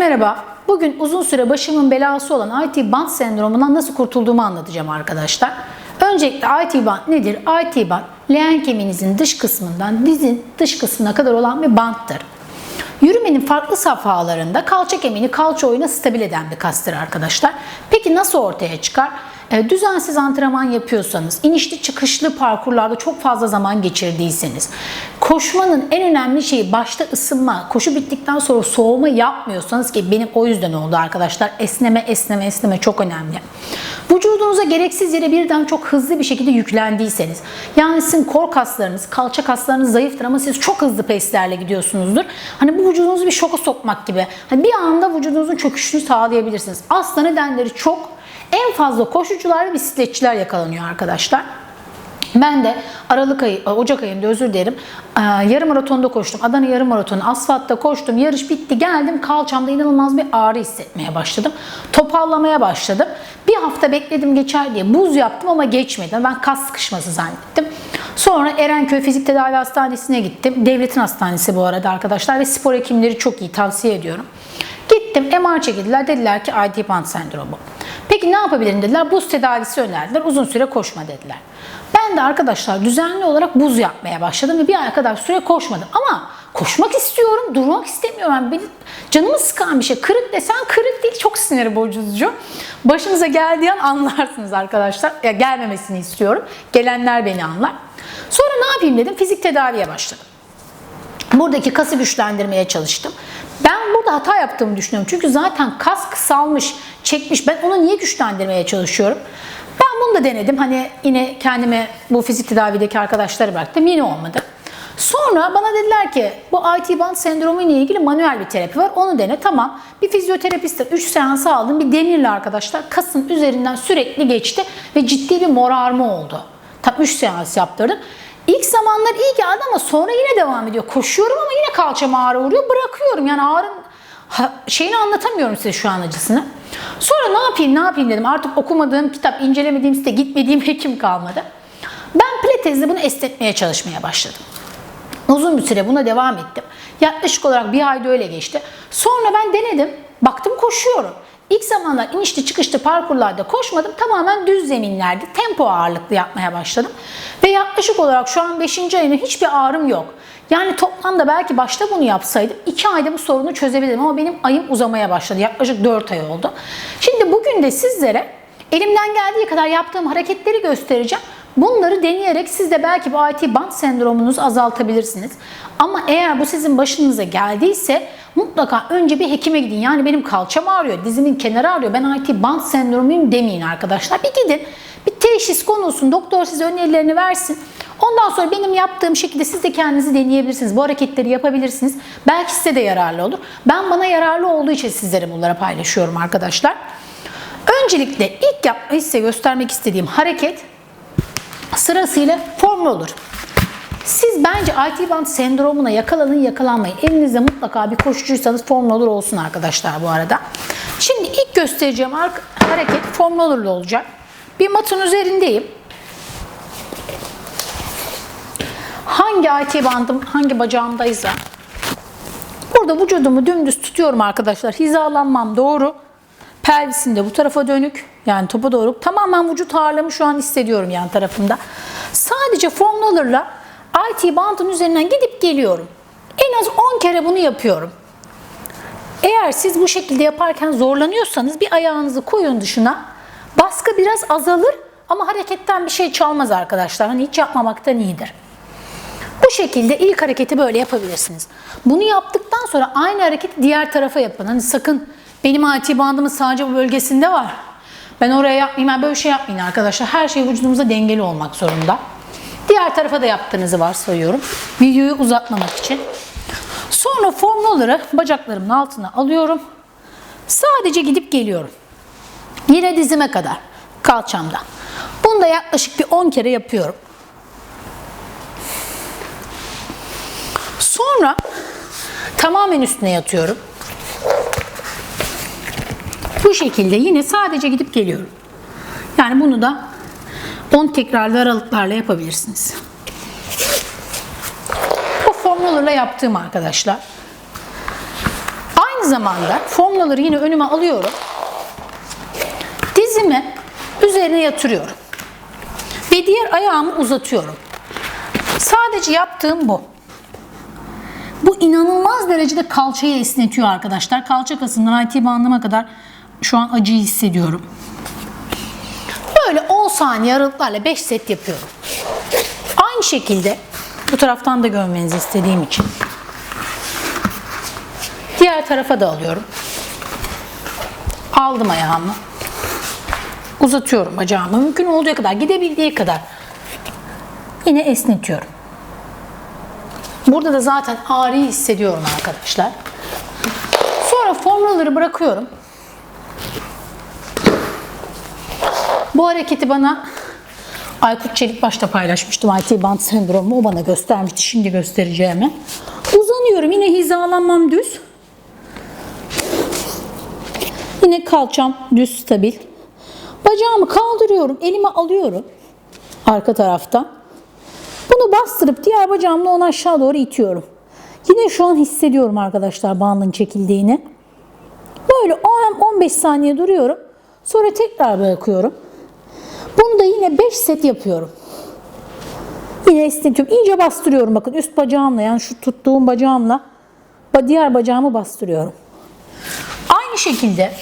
merhaba. Bugün uzun süre başımın belası olan IT band sendromundan nasıl kurtulduğumu anlatacağım arkadaşlar. Öncelikle IT band nedir? IT band leğen kemiğinizin dış kısmından dizin dış kısmına kadar olan bir banttır. Yürümenin farklı safhalarında kalça kemiğini kalça oyuna stabil eden bir kastır arkadaşlar. Peki nasıl ortaya çıkar? E, Düzensiz antrenman yapıyorsanız, inişli çıkışlı parkurlarda çok fazla zaman geçirdiyseniz, koşmanın en önemli şeyi başta ısınma, koşu bittikten sonra soğuma yapmıyorsanız ki benim o yüzden oldu arkadaşlar. Esneme, esneme, esneme çok önemli. Vücudunuza gereksiz yere birden çok hızlı bir şekilde yüklendiyseniz, yani sizin kor kaslarınız, kalça kaslarınız zayıftır ama siz çok hızlı peslerle gidiyorsunuzdur. Hani bu vücudunuzu bir şoka sokmak gibi. Hani bir anda vücudunuzun çöküşünü sağlayabilirsiniz. Aslında nedenleri çok en fazla koşucular ve bisikletçiler yakalanıyor arkadaşlar. Ben de Aralık ayı, Ocak ayında özür dilerim. e, Yarım maratonda koştum. Adana yarım maratonu asfaltta koştum. Yarış bitti. Geldim kalçamda inanılmaz bir ağrı hissetmeye başladım. Topallamaya başladım. Bir hafta bekledim geçer diye buz yaptım ama geçmedi. Ben kas sıkışması zannettim. Sonra Erenköy Fizik Tedavi Hastanesi'ne gittim. Devletin hastanesi bu arada arkadaşlar ve spor hekimleri çok iyi tavsiye ediyorum. Gittim MR çekildiler. Dediler ki IT band sendromu. Peki ne yapabilirim dediler. Buz tedavisi önerdiler. Uzun süre koşma dediler. Ben de arkadaşlar düzenli olarak buz yapmaya başladım ve bir ay kadar süre koşmadım. Ama koşmak istiyorum, durmak istemiyorum. Yani benim canımı sıkan bir şey. Kırık desen kırık değil, çok sinir bozucu. Başınıza geldiği an anlarsınız arkadaşlar. Ya gelmemesini istiyorum. Gelenler beni anlar. Sonra ne yapayım dedim, fizik tedaviye başladım. Buradaki kası güçlendirmeye çalıştım. Ben burada hata yaptığımı düşünüyorum. Çünkü zaten kas kısalmış, çekmiş. Ben onu niye güçlendirmeye çalışıyorum? Ben bunu da denedim. Hani yine kendime bu fizik tedavideki arkadaşları bıraktım. Yine olmadı. Sonra bana dediler ki bu IT band sendromu ile ilgili manuel bir terapi var. Onu dene. Tamam. Bir fizyoterapistten 3 seans aldım. Bir demirle arkadaşlar kasın üzerinden sürekli geçti ve ciddi bir morarma oldu. Tam 3 seans yaptırdım. İlk zamanlar iyi geldi ama sonra yine devam ediyor. Koşuyorum ama yine kalçam ağrı vuruyor. Bırakıyorum. Yani ağrın şeyini anlatamıyorum size şu an acısını. Sonra ne yapayım ne yapayım dedim. Artık okumadığım kitap, incelemediğim site, gitmediğim hekim kalmadı. Ben pilatesle bunu esnetmeye çalışmaya başladım. Uzun bir süre buna devam ettim. Yaklaşık olarak bir ayda öyle geçti. Sonra ben denedim. Baktım koşuyorum. İlk zamanlar inişli çıkışlı parkurlarda koşmadım. Tamamen düz zeminlerde tempo ağırlıklı yapmaya başladım. Ve yaklaşık olarak şu an 5. ayında hiçbir ağrım yok. Yani toplamda belki başta bunu yapsaydım 2 ayda bu sorunu çözebilirim ama benim ayım uzamaya başladı. Yaklaşık 4 ay oldu. Şimdi bugün de sizlere elimden geldiği kadar yaptığım hareketleri göstereceğim. Bunları deneyerek siz de belki bu IT band sendromunuzu azaltabilirsiniz. Ama eğer bu sizin başınıza geldiyse mutlaka önce bir hekime gidin. Yani benim kalçam ağrıyor, dizimin kenarı ağrıyor. Ben IT band sendromuyum demeyin arkadaşlar. Bir gidin, bir teşhis konulsun, doktor size önerilerini versin. Ondan sonra benim yaptığım şekilde siz de kendinizi deneyebilirsiniz. Bu hareketleri yapabilirsiniz. Belki size de yararlı olur. Ben bana yararlı olduğu için sizlere bunları paylaşıyorum arkadaşlar. Öncelikle ilk yapmayı size göstermek istediğim hareket sırasıyla formül olur. Siz bence IT band sendromuna yakalanın yakalanmayın. Elinizde mutlaka bir koşucuysanız formül olur olsun arkadaşlar bu arada. Şimdi ilk göstereceğim hareket formül olurlu olacak. Bir matın üzerindeyim. Hangi IT bandım hangi bacağımdaysa burada vücudumu dümdüz tutuyorum arkadaşlar. Hizalanmam doğru. Pelvisim de bu tarafa dönük. Yani topa doğru. Tamamen vücut ağırlığımı şu an hissediyorum yan tarafımda. Sadece foam roller'la IT bandın üzerinden gidip geliyorum. En az 10 kere bunu yapıyorum. Eğer siz bu şekilde yaparken zorlanıyorsanız bir ayağınızı koyun dışına. Baskı biraz azalır ama hareketten bir şey çalmaz arkadaşlar. Hani hiç yapmamaktan iyidir. Bu şekilde ilk hareketi böyle yapabilirsiniz. Bunu yaptıktan sonra aynı hareketi diğer tarafa yapın. Hani sakın benim IT bandımın sadece bu bölgesinde var. Ben oraya yapmayayım, ben böyle şey yapmayın arkadaşlar. Her şey vücudumuzda dengeli olmak zorunda. Diğer tarafa da yaptığınızı varsayıyorum. Videoyu uzatmamak için. Sonra formülleri bacaklarımın altına alıyorum. Sadece gidip geliyorum. Yine dizime kadar. Kalçamda. Bunu da yaklaşık bir 10 kere yapıyorum. Sonra tamamen üstüne yatıyorum. Bu şekilde yine sadece gidip geliyorum. Yani bunu da 10 tekrarlı aralıklarla yapabilirsiniz. Bu formüllerle yaptığım arkadaşlar. Aynı zamanda formlaları yine önüme alıyorum. Dizimi üzerine yatırıyorum. Ve diğer ayağımı uzatıyorum. Sadece yaptığım bu. Bu inanılmaz derecede kalçayı esnetiyor arkadaşlar. Kalça kasından IT bandıma kadar şu an acıyı hissediyorum. Böyle 10 saniye aralıklarla 5 set yapıyorum. Aynı şekilde bu taraftan da görmenizi istediğim için. Diğer tarafa da alıyorum. Aldım ayağımı. Uzatıyorum bacağımı. Mümkün olduğu kadar, gidebildiği kadar. Yine esnetiyorum. Burada da zaten ağrıyı hissediyorum arkadaşlar. Sonra formülleri bırakıyorum. Bu hareketi bana Aykut Çelik başta paylaşmıştım. IT band sendromu o bana göstermişti. Şimdi göstereceğimi. Uzanıyorum. Yine hizalanmam düz. Yine kalçam düz stabil. Bacağımı kaldırıyorum. Elime alıyorum. Arka taraftan. Bunu bastırıp diğer bacağımla onu aşağı doğru itiyorum. Yine şu an hissediyorum arkadaşlar bandın çekildiğini. Böyle 10-15 saniye duruyorum. Sonra tekrar bırakıyorum. Bunu da yine 5 set yapıyorum. Yine esnetiyorum. İyice bastırıyorum bakın üst bacağımla yani şu tuttuğum bacağımla diğer bacağımı bastırıyorum. Aynı şekilde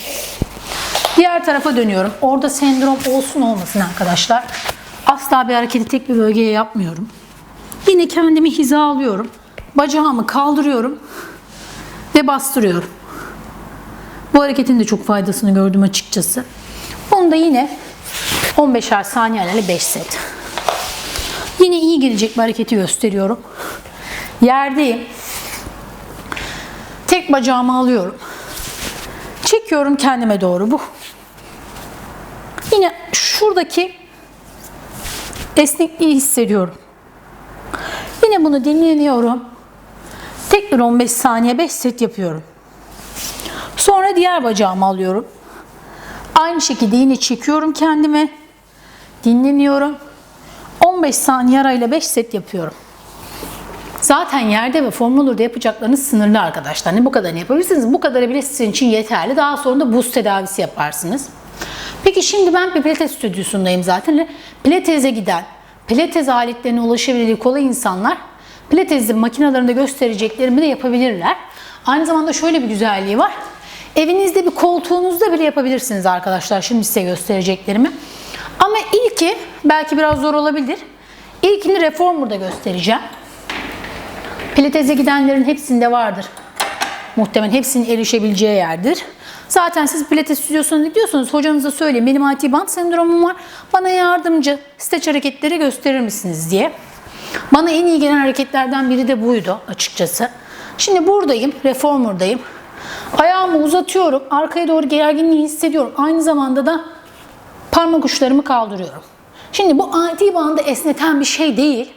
diğer tarafa dönüyorum. Orada sendrom olsun olmasın arkadaşlar. Asla bir hareketi tek bir bölgeye yapmıyorum. Yine kendimi hizalıyorum. Bacağımı kaldırıyorum ve bastırıyorum. Bu hareketin de çok faydasını gördüm açıkçası. Bunu da yine 15'er saniyelerle 5 set. Yine iyi gelecek bir hareketi gösteriyorum. Yerdeyim. Tek bacağımı alıyorum. Çekiyorum kendime doğru bu. Yine şuradaki esnekliği hissediyorum. Yine bunu dinleniyorum. Tekrar 15 saniye 5 set yapıyorum. Sonra diğer bacağımı alıyorum. Aynı şekilde yine çekiyorum kendime. Dinleniyorum. 15 saniye arayla 5 set yapıyorum. Zaten yerde ve formülerde yapacaklarınız sınırlı arkadaşlar. Ne bu kadarını yapabilirsiniz? Bu kadarı bile sizin için yeterli. Daha sonra da buz tedavisi yaparsınız. Peki şimdi ben bir pilates stüdyosundayım zaten. Pilates'e giden, pilates aletlerine ulaşabildiği kolay insanlar pilates'in makinelerinde göstereceklerimi de yapabilirler. Aynı zamanda şöyle bir güzelliği var. Evinizde bir koltuğunuzda bile yapabilirsiniz arkadaşlar. Şimdi size göstereceklerimi. Ama ilki belki biraz zor olabilir. İlkini reformer'da göstereceğim. Pilates'e gidenlerin hepsinde vardır. Muhtemelen hepsinin erişebileceği yerdir. Zaten siz pilates stüdyosuna gidiyorsanız hocanıza söyleyin benim IT band sendromum var. Bana yardımcı streç hareketleri gösterir misiniz diye. Bana en iyi gelen hareketlerden biri de buydu açıkçası. Şimdi buradayım, reformer'dayım. Ayağımı uzatıyorum, arkaya doğru gerginliği hissediyorum. Aynı zamanda da parmak uçlarımı kaldırıyorum. Şimdi bu IT bandı esneten bir şey değil.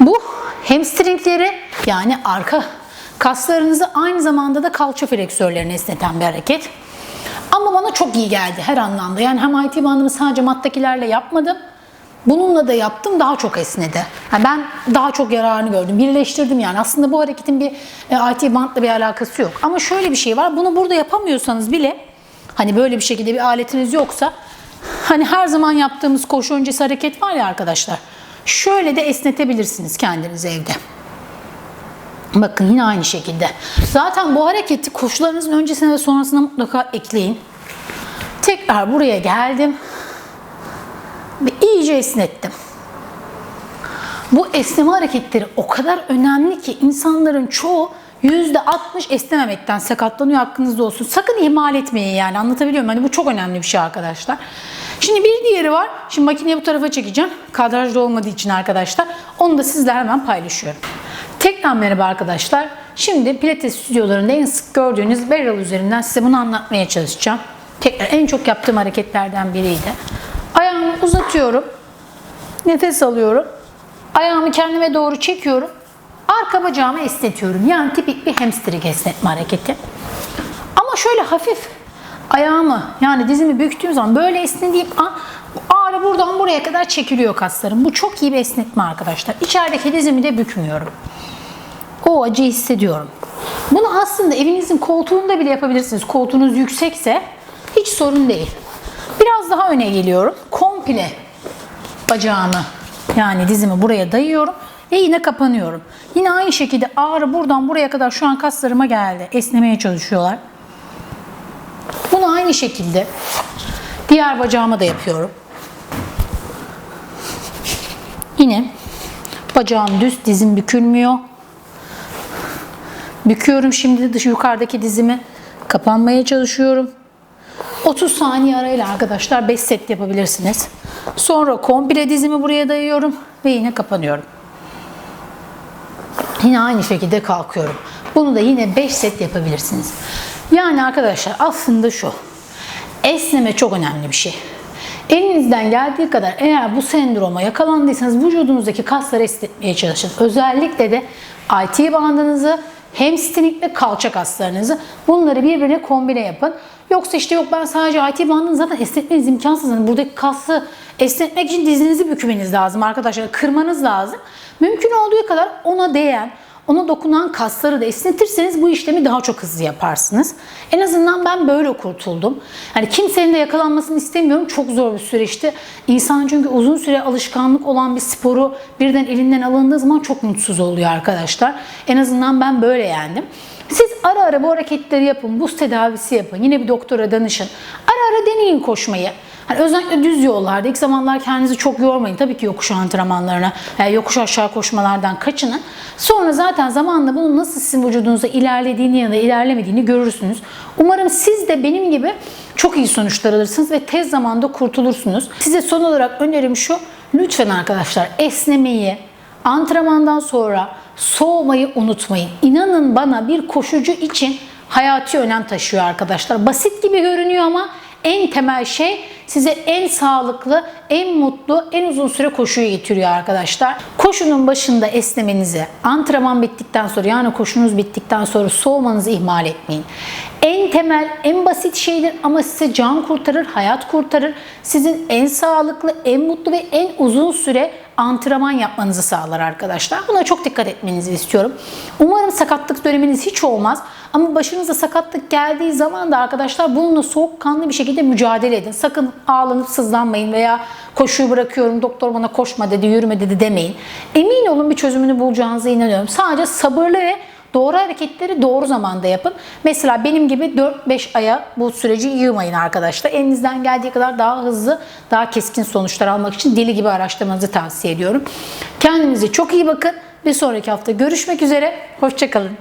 Bu hamstringleri yani arka kaslarınızı aynı zamanda da kalça fleksörlerini esneten bir hareket. Ama bana çok iyi geldi her anlamda. Yani hem IT bandımı sadece mattakilerle yapmadım. Bununla da yaptım daha çok esnedi. Yani ben daha çok yararını gördüm. Birleştirdim yani. Aslında bu hareketin bir e, IT bantla bir alakası yok. Ama şöyle bir şey var. Bunu burada yapamıyorsanız bile hani böyle bir şekilde bir aletiniz yoksa hani her zaman yaptığımız koşu öncesi hareket var ya arkadaşlar. Şöyle de esnetebilirsiniz kendiniz evde. Bakın yine aynı şekilde. Zaten bu hareketi koşularınızın öncesine ve sonrasına mutlaka ekleyin. Tekrar buraya geldim. Ve iyice esnettim. Bu esneme hareketleri o kadar önemli ki insanların çoğu %60 esnememekten sakatlanıyor hakkınızda olsun. Sakın ihmal etmeyin yani anlatabiliyor muyum? Hani bu çok önemli bir şey arkadaşlar. Şimdi bir diğeri var. Şimdi makineyi bu tarafa çekeceğim. Kadrajda olmadığı için arkadaşlar. Onu da sizle hemen paylaşıyorum. Tekrar merhaba arkadaşlar. Şimdi pilates stüdyolarında en sık gördüğünüz barrel üzerinden size bunu anlatmaya çalışacağım. Tekrar en çok yaptığım hareketlerden biriydi. Ayağımı uzatıyorum. Nefes alıyorum. Ayağımı kendime doğru çekiyorum. Arka bacağımı esnetiyorum. Yani tipik bir hamstring esnetme hareketi. Ama şöyle hafif ayağımı yani dizimi büktüğüm zaman böyle esnediğim an ağrı buradan buraya kadar çekiliyor kaslarım. Bu çok iyi bir esnetme arkadaşlar. İçerideki dizimi de bükmüyorum. O acıyı hissediyorum. Bunu aslında evinizin koltuğunda bile yapabilirsiniz. Koltuğunuz yüksekse hiç sorun değil. Biraz daha öne geliyorum. Komple bacağımı yani dizimi buraya dayıyorum ve yine kapanıyorum. Yine aynı şekilde ağrı buradan buraya kadar şu an kaslarıma geldi. Esnemeye çalışıyorlar. Bunu aynı şekilde diğer bacağıma da yapıyorum. Yine bacağım düz, dizim bükülmüyor. Büküyorum şimdi dış yukarıdaki dizimi kapanmaya çalışıyorum. 30 saniye arayla arkadaşlar 5 set yapabilirsiniz. Sonra komple dizimi buraya dayıyorum ve yine kapanıyorum. Yine aynı şekilde kalkıyorum. Bunu da yine 5 set yapabilirsiniz. Yani arkadaşlar aslında şu. Esneme çok önemli bir şey. Elinizden geldiği kadar eğer bu sendroma yakalandıysanız vücudunuzdaki kasları esnetmeye çalışın. Özellikle de IT bandınızı, hamstring ve kalça kaslarınızı bunları birbirine kombine yapın. Yoksa işte yok ben sadece IT bandını zaten esnetmeniz imkansız. Yani buradaki kası esnetmek için dizinizi bükmeniz lazım arkadaşlar. Kırmanız lazım. Mümkün olduğu kadar ona değen, ona dokunan kasları da esnetirseniz bu işlemi daha çok hızlı yaparsınız. En azından ben böyle kurtuldum. Hani kimsenin de yakalanmasını istemiyorum. Çok zor bir süreçti. İnsan çünkü uzun süre alışkanlık olan bir sporu birden elinden alındığı zaman çok mutsuz oluyor arkadaşlar. En azından ben böyle yendim. Siz ara ara bu hareketleri yapın, buz tedavisi yapın, yine bir doktora danışın. Ara ara deneyin koşmayı. Hani özellikle düz yollarda ilk zamanlar kendinizi çok yormayın. Tabii ki yokuş antrenmanlarına, yani yokuş aşağı koşmalardan kaçının. Sonra zaten zamanla bunun nasıl sizin vücudunuzda ilerlediğini ya da ilerlemediğini görürsünüz. Umarım siz de benim gibi çok iyi sonuçlar alırsınız ve tez zamanda kurtulursunuz. Size son olarak önerim şu. Lütfen arkadaşlar esnemeyi, antrenmandan sonra soğumayı unutmayın. İnanın bana bir koşucu için hayati önem taşıyor arkadaşlar. Basit gibi görünüyor ama en temel şey size en sağlıklı, en mutlu, en uzun süre koşuyu getiriyor arkadaşlar. Koşunun başında esnemenizi, antrenman bittikten sonra yani koşunuz bittikten sonra soğumanızı ihmal etmeyin. En temel, en basit şeydir ama size can kurtarır, hayat kurtarır. Sizin en sağlıklı, en mutlu ve en uzun süre antrenman yapmanızı sağlar arkadaşlar. Buna çok dikkat etmenizi istiyorum. Umarım sakatlık döneminiz hiç olmaz. Ama başınıza sakatlık geldiği zaman da arkadaşlar bununla soğukkanlı bir şekilde mücadele edin. Sakın ağlanıp sızlanmayın veya koşuyu bırakıyorum doktor bana koşma dedi, yürüme dedi demeyin. Emin olun bir çözümünü bulacağınıza inanıyorum. Sadece sabırlı ve Doğru hareketleri doğru zamanda yapın. Mesela benim gibi 4-5 aya bu süreci yığmayın arkadaşlar. Elinizden geldiği kadar daha hızlı, daha keskin sonuçlar almak için deli gibi araştırmanızı tavsiye ediyorum. Kendinize çok iyi bakın. Bir sonraki hafta görüşmek üzere. Hoşçakalın.